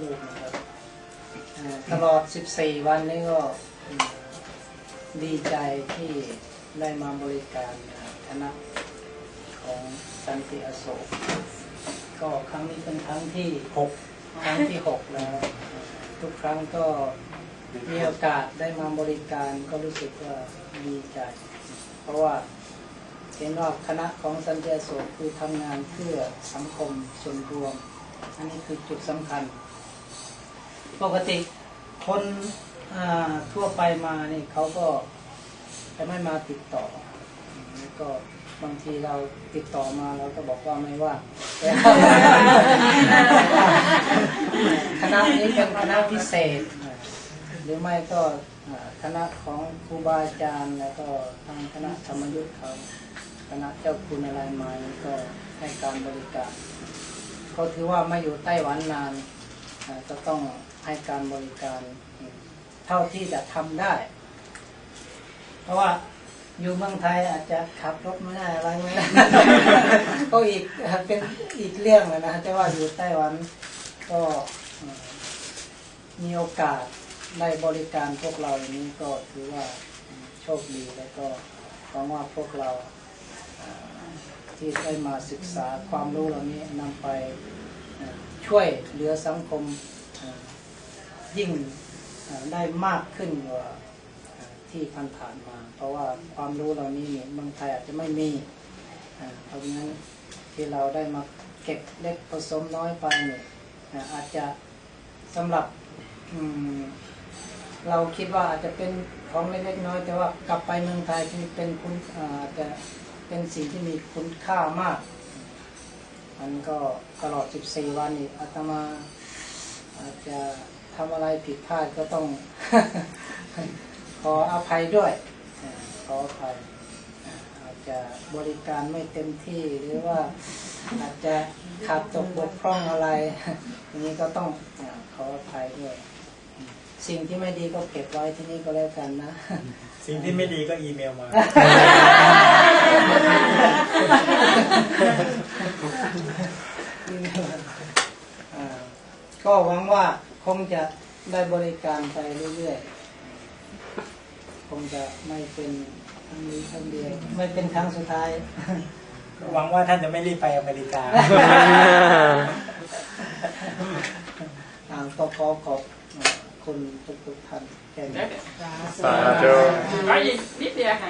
ลูกนะครับตลอด 14 วันนี้ก็ดีใจที่ได้มาบริการคณะของสันติอโศกก็ครั้งนี้เป็นครั้งที่หกครั้งที่ 6 แล้ว ทุกครั้งก็มีโอกาสได้มาบริการก็รู้สึกว่าดีใจ เพราะว่าเห็นว่าคณะของสันติอโศกคือทำงานเพื่อสังคมส่วนรวม อันนี้คือจุดสำคัญ ปกติคนทั่วไปมานี่เขาก็จะไม่มาติดต่อแล้วก็บางทีเราติดต่อมาเราก็บอกว่าไม่ว่าคณะนี้เป็นคณะพิเศษ หรือไม่ก็คณะของครูบาอาจารย์แล้วก็ทางคณะธรรมยุทธ์เขาคณะเจ้าคุณอะไรมาก็ให้การบริการ ก็ถือว่ามาอยู่ไต้หวันนานก็ต้อง ให้การบริการเท่าที่จะทำได้ เพราะว่าอยู่เมืองไทยอาจจะขับรถไม่ได้อะไรไม่ได้ก็อีกเป็นอีกเรื่องนะนะแต่ว่าอยู่ไต้หวันก็มีโอกาสได้บริการพวกเราอย่างนี้ก็ถือว่าโชคดีแล้วก็หวังว่าพวกเราที่ได้มาศึกษาความรู้เหล่านี้นำไปช่วยเหลือสังคม ยิ่งได้มากขึ้นกว่าอ่าที่ผ่านๆมา เพราะว่าความรู้เหล่านี้เนี่ยเมืองไทยอาจจะไม่มีเพราะฉะนั้นที่เราได้มาเก็บเล็กผสมน้อยไปเนี่ยอาจจะสำหรับเราคิดว่าอาจจะเป็นของเล็กๆน้อยแต่ว่ากลับไปเมืองไทยที่เป็นคุณอาอาจจะเป็นสิ่งที่มีคุณค่ามากมันก็ตลอด 14 วันนี้อาตมาอาจจะ ทำอะไรผิดพลาดก็ต้อง ขออภัยด้วยอ่าขออภัยอ่าอาจจะบริการไม่เต็มที่หรือว่าอาจจะขาดตกบกพร่องอะไรอย่างนี้ก็ต้องอาขออภัยด้วย สิ่งที่ไม่ดีก็เก็บไว้ที่นี่ก็แล้วกันนะ สิ่งที่ไม่ดีก็อีเมลมาอ่าก็หวังว่า คงจะได้บริการไปเรื่อยๆ คงจะไม่เป็นครั้งนี้ครั้งเดียว ไม่เป็นครั้งสุดท้าย หวังว่าท่านจะไม่รีบไปอเมริกาอ่าก็ขอขอบคุณทุกๆท่านแค่นี้สาธุก็อีกนิดเดียวค่ะ